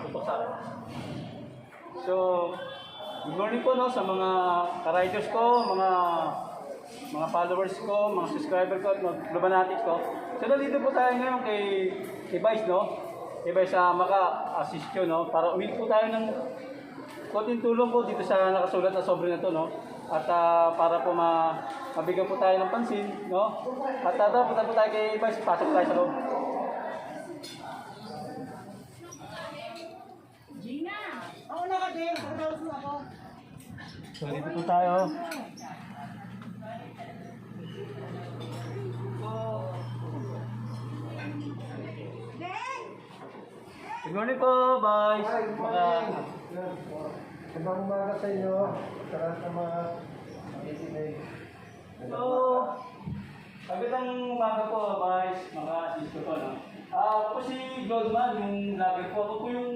tutok sa akin. So, good morning po no sa mga ka-riders ko, mga mga followers ko, mga subscriber ko, at mga Globanatics ko. So, nandito po tayo ngayon kay, kay Vice, no? Kay Vice sa maka-assist yun, no? Para umili po tayo ng konting tulong po dito sa nakasulat na sobre na to, no? At ah, para po ma mabigyan po tayo ng pansin, no? At uh, punta po tayo kay Vice, pasok tayo sa loob. Gina! Oo na ka, Dave. Pagkakalas mo ako. So, dito po tayo. Good morning po, Vice. Mga, Magandang umaga sa inyo. Sa lahat ng mga nakikinig. so, magandang umaga po, Vice. Mga assist ko po, no? Ah, ako po si Goldman, yung vlogger po. Ako po yung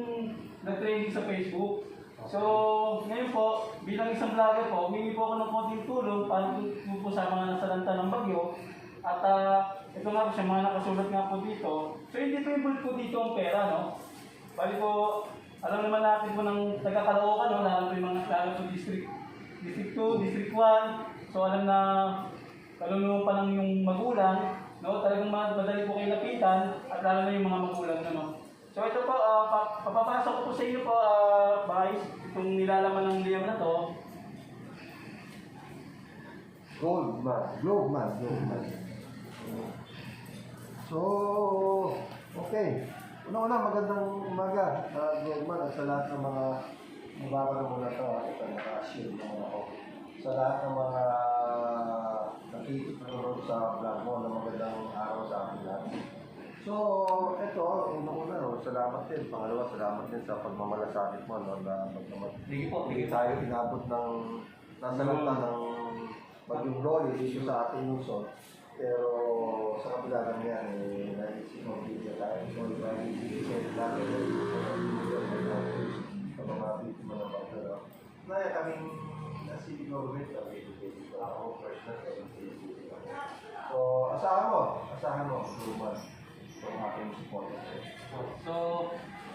nag-training sa Facebook. So, ngayon po, bilang isang vlogger po, humingi po ako ng konting tulong para po sa mga nasalanta ng bagyo. At ah, ito nga po siya, mga nakasulat nga po dito. So, hindi po dito ang pera, no? Bali po, alam naman natin po ng taga-Caloocan, no? Lalo po yung mga lalo po district, district 2, district 1. So, alam na kalulungan pa lang yung magulang, no? Talagang ma- madali po kayo lapitan at lalo na yung mga magulang no? So, ito po, ah, pa- papapasok ko po sa inyo po, uh, Vice, itong nilalaman ng liyam na to. Gold man. Globe man. Globe man. So, okay. Una-una, magandang umaga. Uh, gold man at sa lahat ng mga mababa na muna ito. ah, Ito, naka-shield na muna ako. Sa lahat ng mga nakikipanood sa vlog mo na magandang araw sa akin lahat. So, ito, una-una, no, salamat din. Pangalawa, salamat din sa pagmamalasakit mo. No, na pagmamal- Sige po, hindi sige tayo inabot ng nasa lanta ng bagyong Rolly dito sa ating Luzon. Pero sa kabila ng yan, eh, naisip mo, hindi tayo. So, naisip natin sa mga biktima ng bagyo. Naya kaming nasi government, kami dito ako personal sa So, asahan mo, asahan mo, So, aking support. So,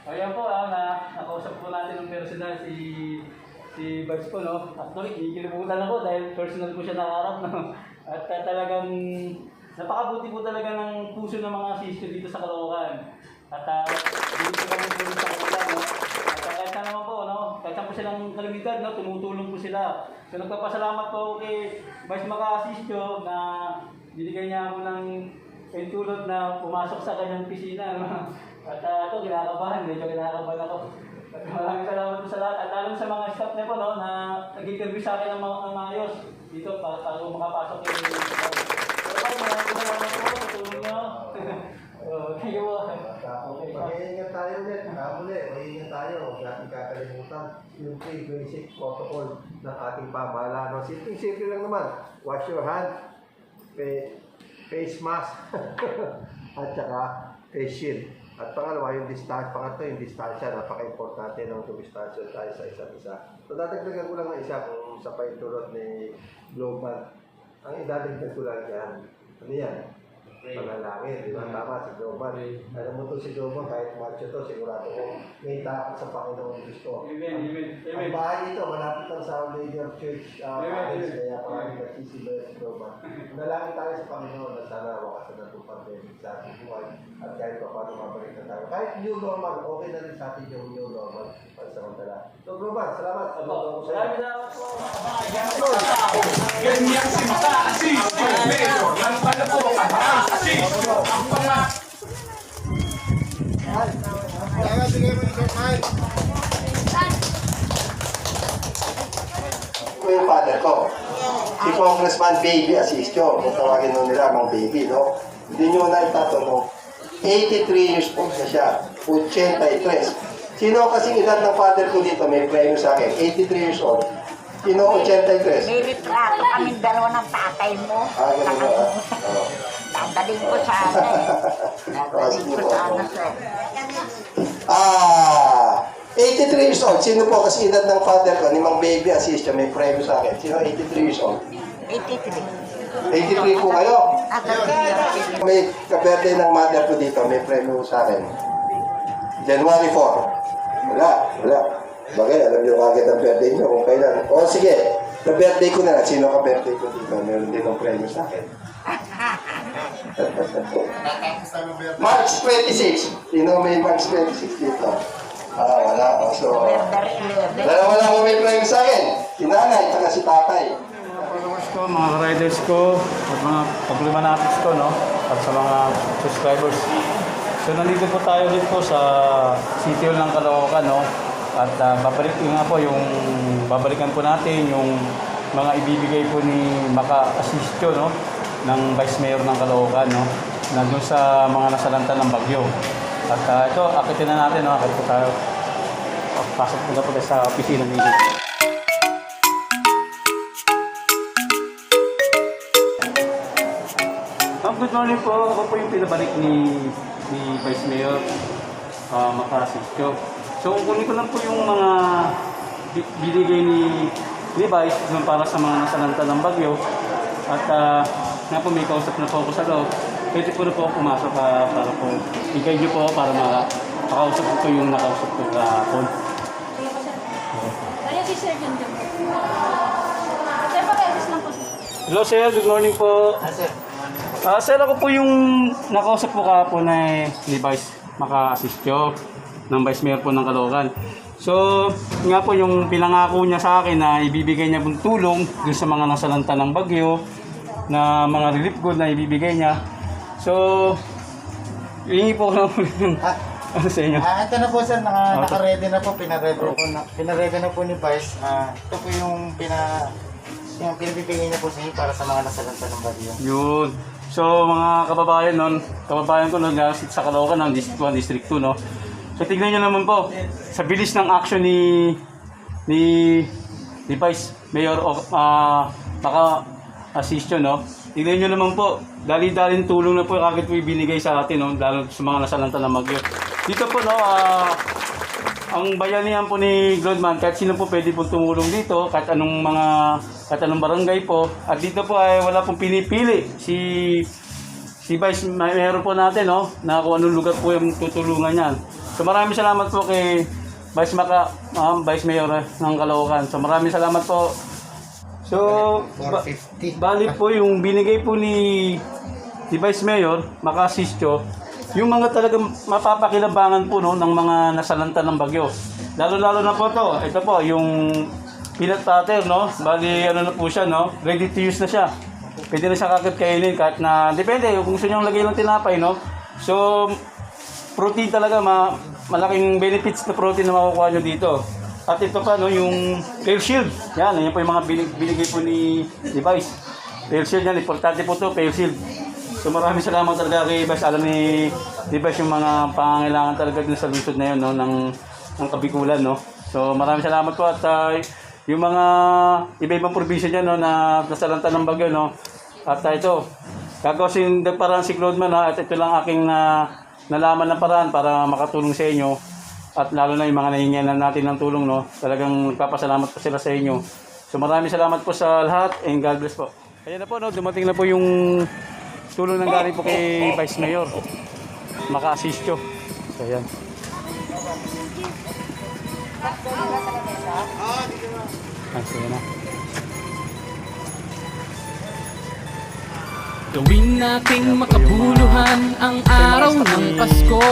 ayan po ah, na nakausap po natin ng personal si si Vice po, no? Actually, kikilimutan ako dahil personal ko siya nakaharap, no? At ah, talagang napakabuti po talaga ng puso ng mga sister dito sa Caloocan. At uh, dito kami po sa kanila, no? At ah, kahit naman po, no? Kahit po silang kalimidad, no? Tumutulong po sila. So, nagpapasalamat po kay Vice Maka-Asistyo na binigay niya ako ng Pentulot na pumasok sa kanyang pisina. No? At uh, ito, kinakabahan. Medyo kinakabahan ako. At maraming salamat po sa lahat. At lalo sa mga staff niya po, no, na nag-interview sa akin ng, mga ng maayos dito para bago makapasok yung Pero po, maraming salamat po sa tulong niyo. Oh, Thank you po. Okay po. Mag-iingat tayo ulit. Muli, mag-iingat tayo. Huwag natin kakalimutan yung three basic protocol ng ating pamahalaan. Simple-simple lang naman. Wash your hand, fa- face mask, at saka face shield. At pangalawa, yung distance, pangatlo yung distansya, napaka-importante ng dumistansya tayo sa isa't isa. So, dadagdagan ko lang ng isa kung sa paitulot ni Global. Ang idadagdag ko lang yan, ano yan? Panalangin, di ba? Tama si Global. Alam mo to si Global, kahit macho to, sigurado ko, may takot sa Panginoon Diyos ko. Amen, amen, Ang amen. bahay nito, malapit lang sa Our Lady of Church uh, Amen, Palace, amen. kaya parang nagsisibayo si Global. Nalangin tayo sa Panginoon na sana wakasan na itong pandemic sa ating buhay at kahit pa paano mabalik na tayo. Kahit new normal, okay na rin sa atin yung new normal pansamantala. So Global, salamat. Salamat salamat po. Ganyan si Maka-assist yung mayor ng panga... Ito yung father ko. Si Congressman Baby Asistio. Kung tawagin nung nila, mga baby, no? Hindi nyo na itatanong. 83 years old na siya. 83. Sino kasing edad ng father ko dito? May premyo sa akin. 83 years old. Sino 83? May retrato kaming dalawa ng tatay mo. Ah, ganun ba? Oo. Dadaling ko sa ano eh. Dadaling ko sa ano sir. Ah, 83 years old. Sino po kasi edad ng father ko? Ni Mang Baby Asistio. May premyo sa akin. Sino 83 years old? 83. 83 po kayo. May ka-birthday ng mother ko dito, may premyo sa akin. January 4. Wala, wala. Bagay, alam niyo kagad ang birthday niyo kung kailan. O sige, na birthday ko na lang. Sino ka birthday ko dito? Meron din ang premyo sa akin. March 26. Sino may March 26 dito? Ah, wala. O, so, November 11. dalawa lang ang may premyo sa akin. Si nanay, at si tatay. followers ko, mga riders ko, at mga paglimanatis ko, no? At sa mga subscribers. So, nandito po tayo ulit po sa City Hall ng Caloocan, no? At ah, babalik yun nga po yung babalikan po natin yung mga ibibigay po ni Maka Asistio, no? Ng Vice Mayor ng Caloocan, no? Na doon sa mga nasalanta ng bagyo. At ah, ito, akitin na natin, no? Akit po tayo. Pasok po na po sa opisina ni Ma'am, good morning po. Ako po yung pinabalik ni, ni Vice Mayor uh, Macasisco. So, kunin ko lang po yung mga bi- binigay ni, ni Vice dun para sa mga nasalanta ng bagyo. At uh, nga po, may kausap na po ako sa loob. Pwede po na po ako pumasok ah, para po i-guide niyo po para ma makausap ko po yung nakausap ko kahapon. Kaya si Sir John John. Sir, pakialis lang po sir. Hello sir, good morning po. Ah, sir, ako po yung nakausap po kahapon na ni Vice maka-assist nyo ng Vice Mayor po ng Caloocan. So, nga po yung pinangako niya sa akin na ibibigay niya pong tulong dun sa mga nasalanta ng bagyo, na mga relief good na ibibigay niya. So, hihingi po ko lang po yung ano sa inyo. Ah, ito na po sir, naka, Okay. naka-ready na po, pinaredy po na, pinaredy na po ni Vice. Ah, ito po yung pina yung pinabibigay niya po sa inyo para sa mga nasalanta ng bagyo. Yun. So, mga kababayan nun, kababayan ko nun, gasit sa Caloocan ng District 1, District 2, no? So, tignan nyo naman po, sa bilis ng action ni ni ni Vice Mayor o ah maka assist yun, no? Tignan nyo naman po, dali-daling tulong na po agad po ibinigay sa atin, no? Lalo sa mga nasalanta ng Magyo. Dito po, no, ah, ang bayanihan po ni Glodman, kahit sino po pwede po tumulong dito, kahit anong mga, kahit anong barangay po. At dito po ay wala pong pinipili. Si si Vice may meron po natin, no, na kung anong lugar po yung tutulungan niyan. So maraming salamat po kay Vice Maka, um, Vice Mayor ng Caloocan. So maraming salamat po. So, ba- 450. bali po yung binigay po ni, ni Vice Mayor, Makasistyo, yung mga talagang mapapakilabangan po no, ng mga nasalanta ng bagyo. Lalo-lalo na po to. Ito po, yung peanut butter, no? Bali, ano na po siya, no? Ready to use na siya. Pwede na siya kagad kainin kahit na, depende, kung gusto nyo lagay ng tinapay, no? So, protein talaga, ma malaking benefits na protein na makukuha nyo dito. At ito pa, no, yung Rail Shield. Yan, yan po yung mga binig, binigay po ni device. Rail Shield yan, importante po to, Rail Shield. So maraming salamat talaga kay Vice. Alam ni, Vice yung mga pangangailangan talaga dun sa lungsod na yun, no, ng, ng Kabikulan, no. So maraming salamat po at ah, yung mga iba-ibang probinsya dyan, no, na nasalanta ng bagyo, no. At ah, ito, gagawin din parang si Claude man, ha, at ito lang aking na, nalaman na paraan para makatulong sa inyo. At lalo na yung mga nahingian na natin ng tulong, no. Talagang nagpapasalamat po sila sa inyo. So maraming salamat po sa lahat and God bless po. Ayan na po, no, dumating na po yung tulong ng galing po kay Vice Mayor. Maka-assist nyo. So, ayan. Ah, sige na. Gawin nating makabuluhan ang araw ng Pasko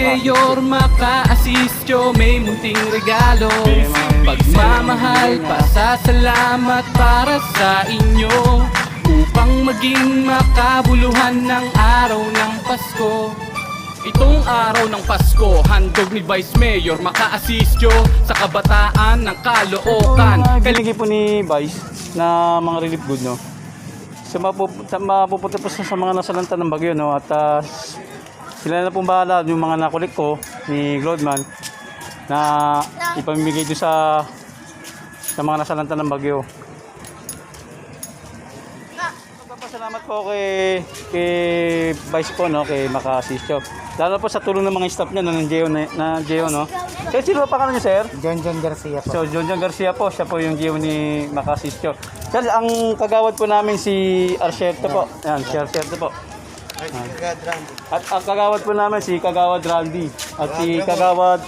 Mayor, maka-assistyo, may munting regalo. Pagmamahal, pasasalamat para sa inyo. Upang maging makabuluhan ng araw ng Pasko. Itong araw ng Pasko, handog ni Vice Mayor, maka-assistyo Sa kabataan ng Caloocan Ito, binigay po ni Vice na mga relief good, no? So, mapupunta, po sa, sa mga nasalanta ng bagyo, no? At ah, sila na pong bahala, yung mga nakulik ko ni Glodman na ipamimigay doon sa sa mga nasalanta ng bagyo. Magpapasalamat po kay kay Vice po no, kay Maka-assist Lalo po sa tulong ng mga staff niya no, ng Geo na, na Geo no. Sir, sino ba pangalan niyo, sir? John John Garcia po. So, John John Garcia po, siya po yung GM ni Macasistyo. Sir, ang kagawad po namin si Arcierto po. Yan, si Arcierto po. At ang kagawad po namin si Kagawad Randy. At si Kagawad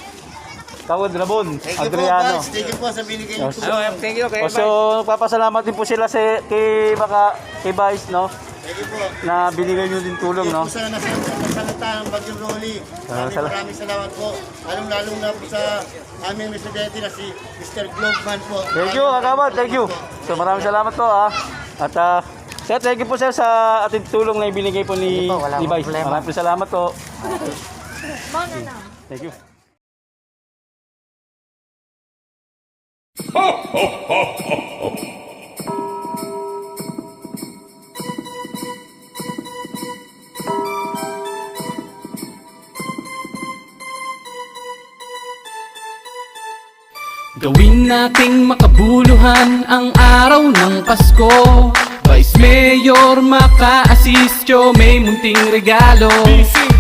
Kawad Rabon, Adriano. Thank you po sa binigay niyo tulong. Thank you, O, so, nagpapasalamat din po sila sa, kay, baka, kay Vice, no? Thank you po. Na binigay nyo din tulong, no? po sa nasalita ng Bagyong Rolly. Ah, Maraming maraming salamat po. Lalong-lalong na po sa aming residente na si Mr. Globeman po. Thank you, kagawad. Thank you. So, maraming salamat po, ah. At, ah, sir, thank you po, sir, sa ating tulong na ibinigay po ni, po, wala ni akong Vice. problema. Maraming po salamat po. Mana na. Thank you. Gawin nating makabuluhan ang araw ng Pasko Vice Mayor, maka-assistyo, may munting regalo.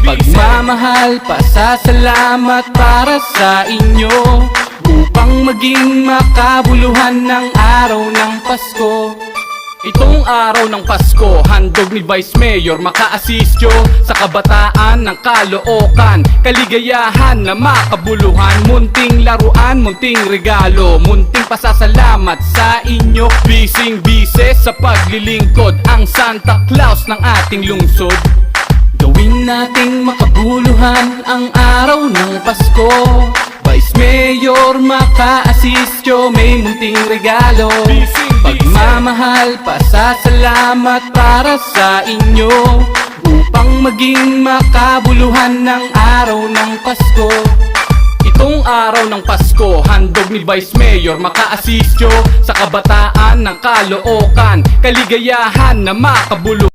Pagmamahal, pasasalamat para sa inyo. Upang maging makabuluhan ng araw ng Pasko Itong araw ng Pasko, handog ni Vice Mayor maka-assistyo sa kabataan ng Caloocan Kaligayahan na makabuluhan, munting laruan, munting regalo Munting pasasalamat sa inyo, bising bise sa paglilingkod Ang Santa Claus ng ating lungsod. Gawin nating makabuluhan ang araw ng Pasko. Vice Mayor, maka-assistyo, may munting regalo Pagmamahal, pasasalamat para sa inyo Upang maging makabuluhan ng araw ng Pasko. Itong araw ng Pasko, handog ni Vice Mayor maka-assistyo sa kabataan ng Caloocan Kaligayahan na makabuluhan